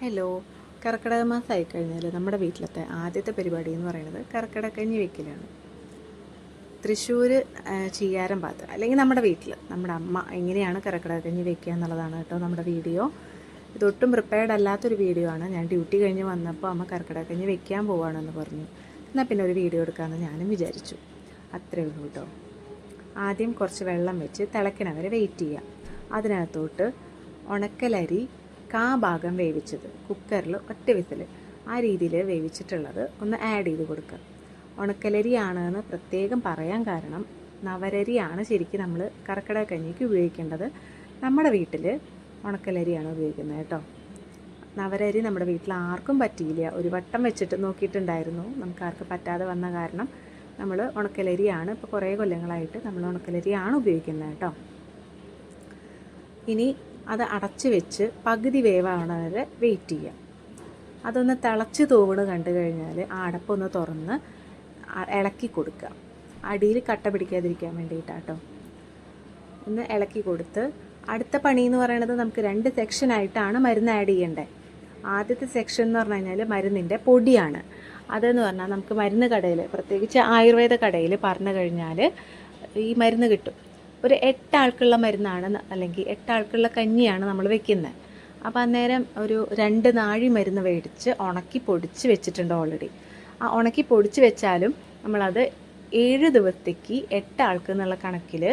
Hello കർക്കിടക മാസമായി കഴിഞ്ഞാൽ നമ്മുടെ വീട്ടിലത്തെ ആദ്യത്തെ പരിപാടി എന്ന് പറയുന്നത് കർക്കിടക്കഞ്ഞി വെക്കലാണ്. തൃശ്ശൂർ ചീയാരം ഭാഗത്ത് അല്ലെങ്കിൽ നമ്മുടെ വീട്ടിൽ നമ്മുടെ അമ്മ എങ്ങനെയാണ് കർക്കിടകഞ്ഞി വെക്കുക എന്നുള്ളതാണ് കേട്ടോ നമ്മുടെ വീഡിയോ. ഇതൊട്ടും പ്രിപ്പയർഡ് അല്ലാത്തൊരു വീഡിയോ ആണ്. ഞാൻ ഡ്യൂട്ടി കഴിഞ്ഞ് വന്നപ്പോൾ അമ്മ കർക്കിടകഞ്ഞി വെക്കാൻ പോവുകയാണെന്ന് പറഞ്ഞു. എന്നാൽ പിന്നെ ഒരു വീഡിയോ എടുക്കാമെന്ന് ഞാനും വിചാരിച്ചു. അത്രേ ഉള്ളൂ കേട്ടോ. ആദ്യം കുറച്ച് വെള്ളം വെച്ച് തിളയ്ക്കണവരെ വെയിറ്റ് ചെയ്യാം. അതിനകത്തോട്ട് ഉണക്കലരി കാ ഭാഗം വേവിച്ചത് കുക്കറിൽ ഒറ്റ വിസിൽ ആ രീതിയിൽ വേവിച്ചിട്ടുള്ളത് ഒന്ന് ആഡ് ചെയ്ത് കൊടുക്കുക ഉണക്കലരിയാണ് എന്ന് പ്രത്യേകം പറയാൻ കാരണം നവരരിയാണ് ശരിക്കും നമ്മൾ കർക്കിടക കഞ്ഞിക്ക് ഉപയോഗിക്കേണ്ടത്. നമ്മുടെ വീട്ടിൽ ഉണക്കലരിയാണ് ഉപയോഗിക്കുന്നത് കേട്ടോ. നവരരി നമ്മുടെ വീട്ടിൽ ആർക്കും പറ്റിയില്ല. ഒരു വട്ടം വെച്ചിട്ട് നോക്കിയിട്ടുണ്ടായിരുന്നു. നമുക്ക് ആർക്കും പറ്റാതെ വന്ന കാരണം നമ്മൾ ഉണക്കലരിയാണ്. ഇപ്പോൾ കുറേ കൊല്ലങ്ങളായിട്ട് നമ്മൾ ഉണക്കലരിയാണ് ഉപയോഗിക്കുന്നത് കേട്ടോ. ഇനി അത് അടച്ച് വെച്ച് പകുതി വേവാവണ വരെ വെയിറ്റ് ചെയ്യാം അതൊന്ന് തിളച്ച് തൂവണ് കണ്ടു കഴിഞ്ഞാൽ ആ അടപ്പൊന്ന് തുറന്ന് ഇളക്കി കൊടുക്കുക. അടിയിൽ കട്ട പിടിക്കാതിരിക്കാൻ വേണ്ടിയിട്ടാട്ടോ. ഒന്ന് ഇളക്കി കൊടുത്ത് അടുത്ത പണി എന്ന് പറയുന്നത് നമുക്ക് രണ്ട് സെക്ഷനായിട്ടാണ് മരുന്ന് ആഡ് ചെയ്യേണ്ടത് ആദ്യത്തെ സെക്ഷൻ എന്ന് പറഞ്ഞു കഴിഞ്ഞാൽ മരുന്നിന്റെ പൊടിയാണ്. അതെന്ന് പറഞ്ഞാൽ നമുക്ക് മരുന്ന് കടയിൽ പ്രത്യേകിച്ച് ആയുർവേദ കടയിൽ പറഞ്ഞു കഴിഞ്ഞാൽ ഈ മരുന്ന് കിട്ടും. ഒരു എട്ടാൾക്കുള്ള മരുന്നാണ് അല്ലെങ്കിൽ എട്ടാൾക്കുള്ള കഞ്ഞിയാണ് നമ്മൾ വെക്കുന്നത് അപ്പോൾ അന്നേരം ഒരു രണ്ട് നാഴി മരുന്ന് മേടിച്ച് ഉണക്കി പൊടിച്ച് വെച്ചിട്ടുണ്ട് ഓൾറെഡി ആ ഉണക്കി പൊടിച്ച് വെച്ചാലും നമ്മളത് ഏഴ് ദിവസത്തേക്ക് എട്ട് ആൾക്ക് എന്നുള്ള കണക്കിൽ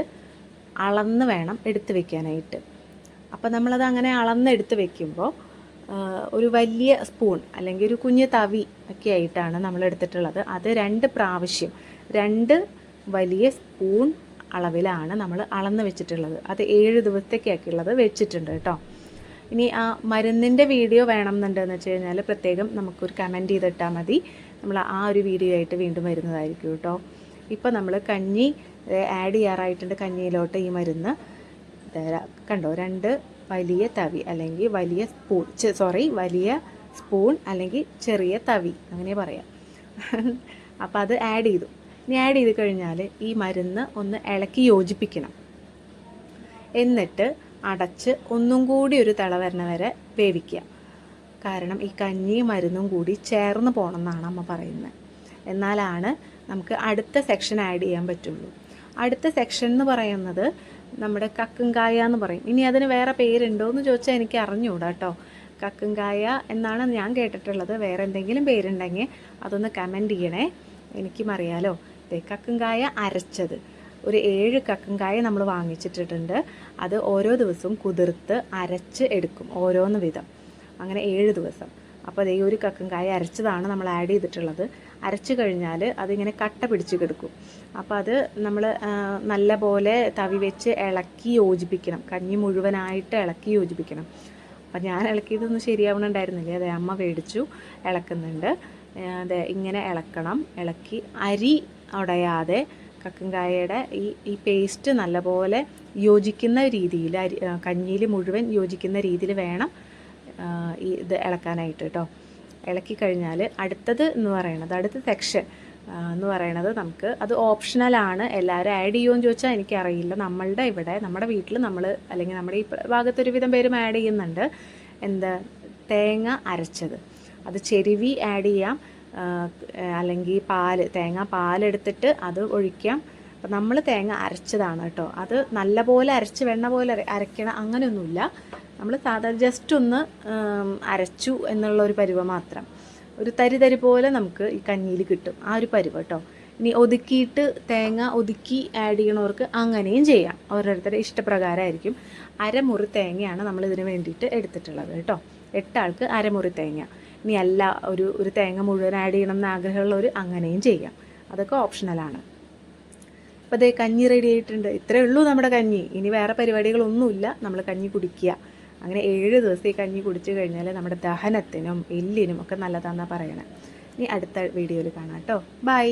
അളന്ന് വേണം എടുത്തു വെക്കാനായിട്ട്. അപ്പോൾ നമ്മളത് അങ്ങനെ അളന്ന് എടുത്ത് വെക്കുമ്പോൾ ഒരു വലിയ സ്പൂൺ അല്ലെങ്കിൽ ഒരു കുഞ്ഞ് തവി ഒക്കെ ആയിട്ടാണ് നമ്മൾ എടുത്തിട്ടുള്ളത്. അത് രണ്ട് പ്രാവശ്യം രണ്ട് വലിയ സ്പൂൺ അളവിലാണ് നമ്മൾ അളന്ന് വെച്ചിട്ടുള്ളത്. അത് ഏഴ് ദിവസത്തേക്കാക്കിയുള്ളത് വെച്ചിട്ടുണ്ട് കേട്ടോ. ഇനി ആ മരുന്നിന്റെ വീഡിയോ വേണം എന്നുണ്ടെന്ന് വെച്ച് കഴിഞ്ഞാൽ പ്രത്യേകം നമുക്കൊരു കമന്റ് ചെയ്തിട്ടാൽ മതി. നമ്മൾ ആ ഒരു വീഡിയോ ആയിട്ട് വീണ്ടും വരുന്നതായിരിക്കും കേട്ടോ. ഇപ്പോൾ നമ്മൾ കഞ്ഞി ആഡ് ചെയ്യാറായിട്ടുണ്ട് കഞ്ഞിയിലോട്ട് ഈ മരുന്ന്. കണ്ടോ? രണ്ട് വലിയ തവി അല്ലെങ്കിൽ വലിയ സ്പൂൺ സോറി വലിയ സ്പൂൺ അല്ലെങ്കിൽ ചെറിയ തവി. അങ്ങനെ പറയാം. അപ്പോൾ അത് ആഡ് ചെയ്തു. ഇനി ആഡ് ചെയ്ത് കഴിഞ്ഞാൽ ഈ മരുന്ന് ഒന്ന് ഇളക്കി യോജിപ്പിക്കണം. എന്നിട്ട് അടച്ച് ഒന്നും കൂടി ഒരു തിള വരണ വരെ വേവിക്കുക. കാരണം ഈ കഞ്ഞിയും മരുന്നും കൂടി ചേർന്ന് പോകണം എന്നാണ് അമ്മ പറയുന്നത് എന്നാലാണ് നമുക്ക് അടുത്ത സെക്ഷൻ ആഡ് ചെയ്യാൻ പറ്റുള്ളൂ. അടുത്ത സെക്ഷൻ എന്ന് പറയുന്നത് നമ്മുടെ കക്കുംകായ എന്ന് പറയും. ഇനി അതിന് വേറെ പേരുണ്ടോ എന്ന് ചോദിച്ചാൽ എനിക്ക് അറിഞ്ഞുകൂടാ കേട്ടോ കക്കുംകായ എന്നാണ് ഞാൻ കേട്ടിട്ടുള്ളത്. വേറെ എന്തെങ്കിലും പേരുണ്ടെങ്കിൽ അതൊന്ന് കമന്റ് ചെയ്യണേ. എനിക്കും അറിയാലോ. കക്കുംകായ അരച്ചത്. ഒരു ഏഴ് കക്കുംകായ നമ്മൾ വാങ്ങിച്ചിട്ടിട്ടുണ്ട്. അത് ഓരോ ദിവസവും കുതിർത്ത് അരച്ച് എടുക്കും ഓരോന്ന് വിധം. അങ്ങനെ ഏഴ് ദിവസം. അപ്പോൾ അതേ ഒരു കക്കുംകായ അരച്ചതാണ് നമ്മൾ ആഡ് ചെയ്തിട്ടുള്ളത്. അരച്ചു കഴിഞ്ഞാൽ അതിങ്ങനെ കട്ട പിടിച്ച് കിടക്കും. അപ്പോൾ അത് നമ്മൾ നല്ല പോലെ തവി വെച്ച് ഇളക്കി യോജിപ്പിക്കണം. കഞ്ഞി മുഴുവനായിട്ട് ഇളക്കി യോജിപ്പിക്കണം. അപ്പം ഞാൻ ഇളക്കിയതൊന്നും ശരിയാവണുണ്ടായിരുന്നില്ല. അതെ അമ്മ മേടിച്ചു ഇളക്കുന്നുണ്ട്. അതെ ഇങ്ങനെ ഇളക്കണം. ഇളക്കി അരി ഉടയാതെ കക്കുംകായയുടെ ഈ ഈ പേസ്റ്റ് നല്ലപോലെ യോജിക്കുന്ന രീതിയിൽ അരി കഞ്ഞിയിൽ മുഴുവൻ യോജിക്കുന്ന രീതിയിൽ വേണം ഈ ഇത് ഇളക്കാനായിട്ട് കേട്ടോ. ഇളക്കി കഴിഞ്ഞാൽ അടുത്തത് എന്ന് പറയണത് അടുത്ത സെക്ഷൻ എന്ന് പറയണത് നമുക്ക് അത് ഓപ്ഷണലാണ് എല്ലാവരും ആഡ് ചെയ്യുമോ എന്ന് ചോദിച്ചാൽ എനിക്കറിയില്ല. നമ്മളുടെ ഇവിടെ നമ്മുടെ വീട്ടിൽ നമ്മൾ അല്ലെങ്കിൽ നമ്മുടെ ഈ ഭാഗത്ത് ഒരുവിധം പേരും ആഡ് ചെയ്യുന്നുണ്ട്. എന്താ? തേങ്ങ അരച്ചത്. അത് ചെരുവി ആഡ് ചെയ്യാം. അല്ലെങ്കിൽ പാൽ തേങ്ങ പാലെടുത്തിട്ട് അത് ഒഴിക്കാം. അപ്പം നമ്മൾ തേങ്ങ അരച്ചതാണ് കേട്ടോ. അത് നല്ലപോലെ അരച്ച് വെണ്ണ പോലെ അര- അരയ്ക്കണം അങ്ങനെയൊന്നുമില്ല. നമ്മൾ സാധാരണ ജസ്റ്റ് ഒന്ന് അരച്ചു എന്നുള്ള ഒരു പരുവ മാത്രം. ഒരു തരി തരി പോലെ നമുക്ക് ഈ കഞ്ഞിയിൽ കിട്ടും. ആ ഒരു പരുവ കേട്ടോ. ഇനി ഒതുക്കിയിട്ട് തേങ്ങ ഒതുക്കി ആഡ് ചെയ്യണവർക്ക് അങ്ങനെയും ചെയ്യാം. ഓരോരുത്തരുടെ ഇഷ്ടപ്രകാരമായിരിക്കും. അരമുറി തേങ്ങയാണ് നമ്മൾ ഇതിന് വേണ്ടിയിട്ട് എടുത്തിട്ടുള്ളത് കേട്ടോ. എട്ടാൾക്ക് അരമുറി തേങ്ങ. ഇനി അല്ല ഒരു ഒരു തേങ്ങ മുഴുവൻ ആഡ് ചെയ്യണം എന്ന് ആഗ്രഹമുള്ളവർ അങ്ങനെയും ചെയ്യാം. അതൊക്കെ ഓപ്ഷണലാണ് അപ്പോൾ അതേ കഞ്ഞി റെഡി ആയിട്ടുണ്ട്. ഇത്രയേ ഉള്ളൂ നമ്മുടെ കഞ്ഞി. ഇനി വേറെ പരിപാടികളൊന്നുമില്ല. നമ്മൾ കഞ്ഞി കുടിക്കുക. അങ്ങനെ ഏഴ് ദിവസം ഈ കഞ്ഞി കുടിച്ചു കഴിഞ്ഞാൽ നമ്മുടെ ദഹനത്തിനും എല്ലിനും ഒക്കെ നല്ലതാണെന്നാണ് പറയണേ. ഇനി അടുത്ത വീഡിയോയിൽ കാണാം കേട്ടോ. ബൈ